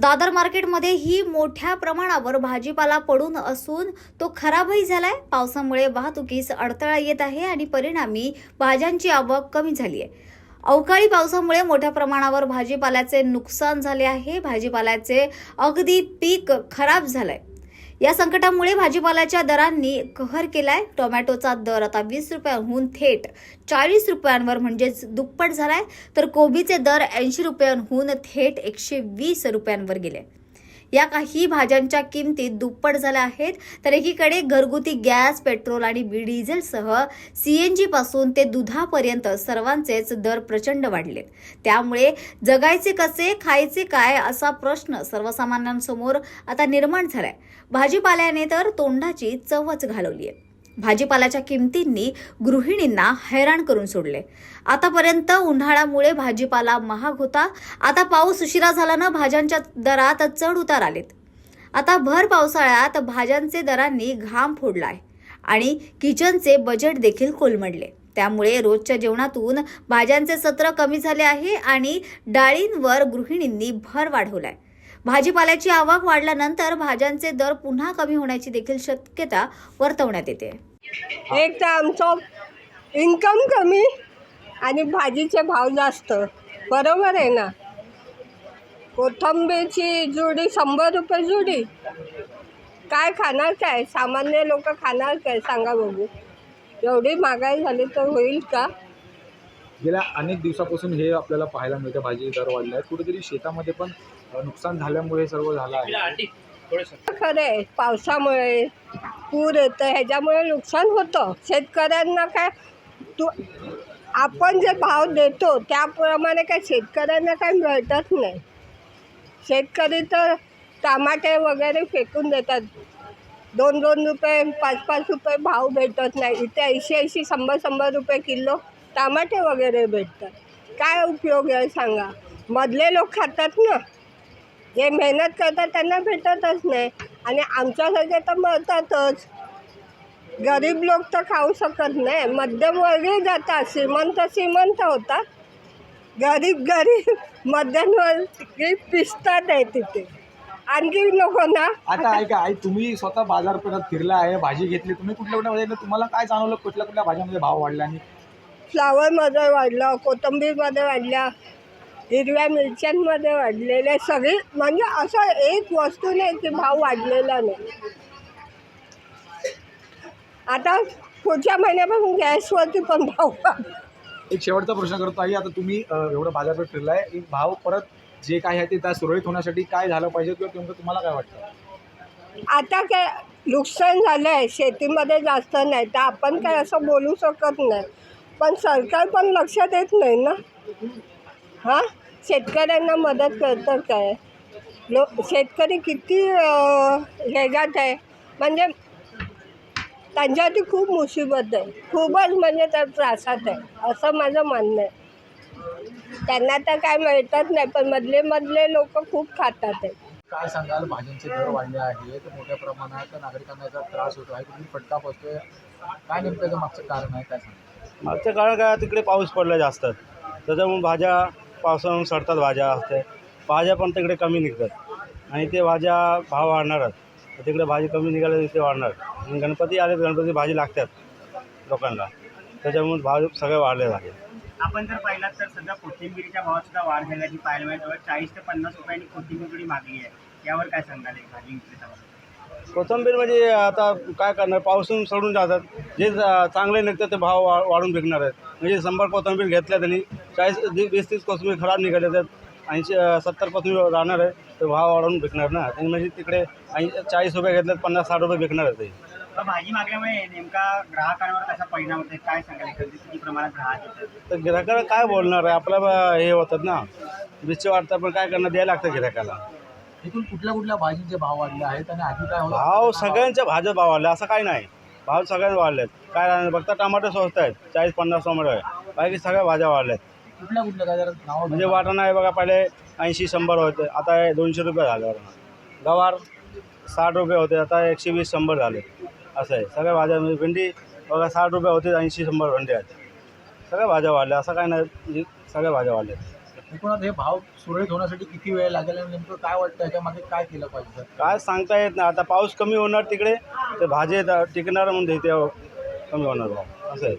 दादर मार्केटमध्ये ही मोठ्या प्रमाणावर भाजीपाला पडून असून तो खराबही झालाय. पावसामुळे वाहतुकीस अडथळा येत आहे आणि परिणामी भाज्यांची आवक कमी झाली आहे. अवकाळी पावसामुळे मोठ्या प्रमाणावर भाजीपाल्याचे नुकसान झाले आहे. भाजीपाल्याचे अगदी पीक खराब झालंय. या संकटामुळे भाजीपाल्याच्या दरांनी कहर केलाय. टोमॅटोचा दर आता वीस रुपयांहून थेट चाळीस रुपयांवर म्हणजेच दुप्पट झालाय. तर कोबीचे दर ऐंशी रुपयांहून थेट एकशे वीस रुपयांवर गेले. या काही भाज्यांच्या किमती दुप्पट झाल्या आहेत. तर एकीकडे घरगुती गॅस पेट्रोल आणि बी डिझेलसह सीएनजी पासून ते दुधापर्यंत सर्वांचेच दर प्रचंड वाढलेत त्यामुळे जगायचे कसे खायचे काय असा प्रश्न सर्वसामान्यांसमोर आता निर्माण झालाय. भाजीपाल्याने तर तोंडाची चवच घालवली आहे भाजीपाल्याच्या किमतींनी गृहिणींना हैराण करून सोडले. आतापर्यंत उन्हाळ्यामुळे भाजीपाला महाग होता. आता पाऊस उशिरा झाल्यानं भाज्यांच्या दरात चढ उतार आलेत. आता भर पावसाळ्यात भाज्यांचे दरांनी घाम फोडलाय आणि किचनचे बजेट देखील कोलमडले. त्यामुळे रोजच्या जेवणातून भाज्यांचे सत्र कमी झाले आहे आणि डाळींवर गृहिणींनी भर वाढवलाय. भाजीपाल्याची आवक वाढल्यानंतर भाज्यांचे दर पुन्हा कमी होण्याची देखील शक्यता वर्तवण्यात येते. एक तर आमचं इन्कम कमी आणि भाजीचे भाव जास्त. बरोबर आहे ना? कोथंबीरची जुडी शंभर रुपये जुडी. काय खाणार काय? सामान्य लोक खाणार काय? सांगा बघू. एवढी महागाई झाली तर होईल का? गेल्या अनेक दिवसापासून हे आपल्याला पाहायला मिळतं. भाजी दर वाढले आहेत. कुठेतरी शेतामध्ये पण नुकसान झाल्यामुळे हे सर्व झालं आहे. खरं आहे पावसामुळे पूर येतं ह्याच्यामुळे नुकसान होतं. शेतकऱ्यांना काय तू आपण जे भाव देतो त्याप्रमाणे काय शेतकऱ्यांना काय मिळतच नाही. शेतकरी तर टमाटे वगैरे फेकून देतात. दोन दोन रुपये पाच पाच रुपये भाव भेटत नाही. इथे ऐंशी ऐंशी शंभर शंभर रुपये किलो टमाटे वगैरे भेटतात. काय उपयोग आहे सांगा? मधले लोक खातात ना. जे मेहनत करतात त्यांना भेटतच नाही. आणि आमच्यासारखे तर मरतातच. गरीब लोक तर खाऊ शकत नाही. मध्यमवर्गीय जातात. श्रीमंत श्रीमंत होतात. गरीब गरीब मध्यमवर्गीय पिसतात आहे तिथे. आणखी नको ना. आता ऐका आई तुम्ही स्वतः बाजारपेठात फिरला आहे भाजी घेतली. तुम्ही कुठल्या कुठल्या भाज्या? तुम्हाला काय जाणवलं? कुठल्या कुठल्या भाज्यांमध्ये भाव वाढले आणि फ्लावरमध्ये वाढलं कोथिंबीरमध्ये वाढल्या हिरव्या मिरच्यांमध्ये वाढलेले सगळी म्हणजे असं एक वस्तू नाही की भाव वाढलेला नाही. आता पुढच्या महिन्यापासून गॅसवरती पण भाव एक शेवटचा प्रश्न करतो आई आता तुम्ही एवढं बाजारपेठ फिरलाय एक भाव परत जे काही आहे ते त्या सुरळीत होण्यासाठी काय झालं पाहिजे किंवा नेमकं तुम्हाला काय वाटतं? आता काय नुकसान झालं आहे शेतीमध्ये जास्त नाही तर आपण काय असं बोलू शकत नाही. पण सरकार पण लक्ष देत नाही ना? हां? शेतकऱ्यांना मदत करतं काय? लो शेतकरी किती ह्याच्यात आहे? म्हणजे त्यांच्यावरती खूप मुसीबत आहे. खूपच म्हणजे त्या त्रासात आहे. असं माझं म्हणणं आहे. त्यांना तर काय मिळतच नाही पण मधले मधले लोक खूप खातात आहे. काय सांगाल? भाज्यांचे दर वाढले आहेत. मोठ्या प्रमाणात नागरिकांना याचा त्रास होतो आहे. कुठे फटका बसतोय. काय नेमकं मागचं कारण आहे? काय सांगाल? मागच्या काळात काय तिकडे पाऊस पडला जास्त. त्याच्यामुळे भाज्या पावसाळून सडतात भाज्या. असते भाज्या पण तिकडे कमी निघतात. आणि ते भाज्या भाव वाढणारच तिकडे भाजी कमी निघाल्या तर ते वाढणार आणि गणपती आले गणपती भाजी लागतात लोकांना. त्याच्यामुळे भाव सगळे वाढले झाले आपण जर पाहिलात तर सध्या कोथिंबीरीच्या भावात सुद्धा वाढ झाल्याची पाहायला मिळते. जवळ चाळीस ते पन्नास रुपयांनी कोथिंबीर मागली आहे. यावर काय सांगाल भाजी कोथिंबीर म्हणजे आता काय करणार? पावसून सडून जातात. जे चांगले निघतात ते भाव वा वाढून विकणार आहेत. म्हणजे शंभर कोथिंबीर घेतल्या त्यांनी. चाळीस दी- वीस तीस कोथिंबीर खराब निघाल्या त्यात ऐंशी सत्तर कोथिंबीर राहणार आहे. ते भाव वाढवून विकणार ना. आणि म्हणजे तिकडे ऐंशी चाळीस रुपये घेतल्यात पन्नास साठ रुपये विकणार आहे ते. तर भाजी मागल्यामुळे नेमका ग्राहकांवर कसा परिणाम होतो काय एकंदरीत किती प्रमाणात ग्राहक तर गिराकाला काय बोलणार आहे? आपला ब- हे होतात ना. बिच्चे वाटतात पण काय करणार? द्यायला लागतं गिराकाला इथून कुठल्या कुठल्या भाजींचे भाव वाढले आहेत आणि आधी काय? भाव सगळ्यांच्या भाज्या भाव वाढले. असं काय नाही. भाव सगळ्यांचे वाढलेत. काय राहणार? फक्त टमाटे स्वस्त आहेत. चाळीस पन्नास टमाटे आहे. बाकी सगळ्या भाज्या वाढल्यात. कुठल्या कुठल्या काय जरा नावं म्हणजे वाटाणा आहे बघा पहिले ऐंशी शंभर होते. आता हे दोनशे रुपये झाले वाटाणा गवार साठ रुपये होते. आता एकशे वीस शंभर झाले. असं आहे. सगळ्या भाज्या म्हणजे भेंडी बघा साठ रुपये होते. ऐंशी शंभर भेंडी आहेत. सगळ्या भाज्या वाढल्या. असं काय नाही. म्हणजे सगळ्या भाज्या वाढल्या. एकूणात हे भाव सुरळीत होण्यासाठी किती वेळ लागेल आणि नेमकं काय वाटतं? याच्यामध्ये मागे काय केलं पाहिजे सर? काय सांगता येत नाही. आता पाऊस कमी होणार तिकडे ते भाजी टिकणार म्हणून ते कमी होणार भाव. असं आहे.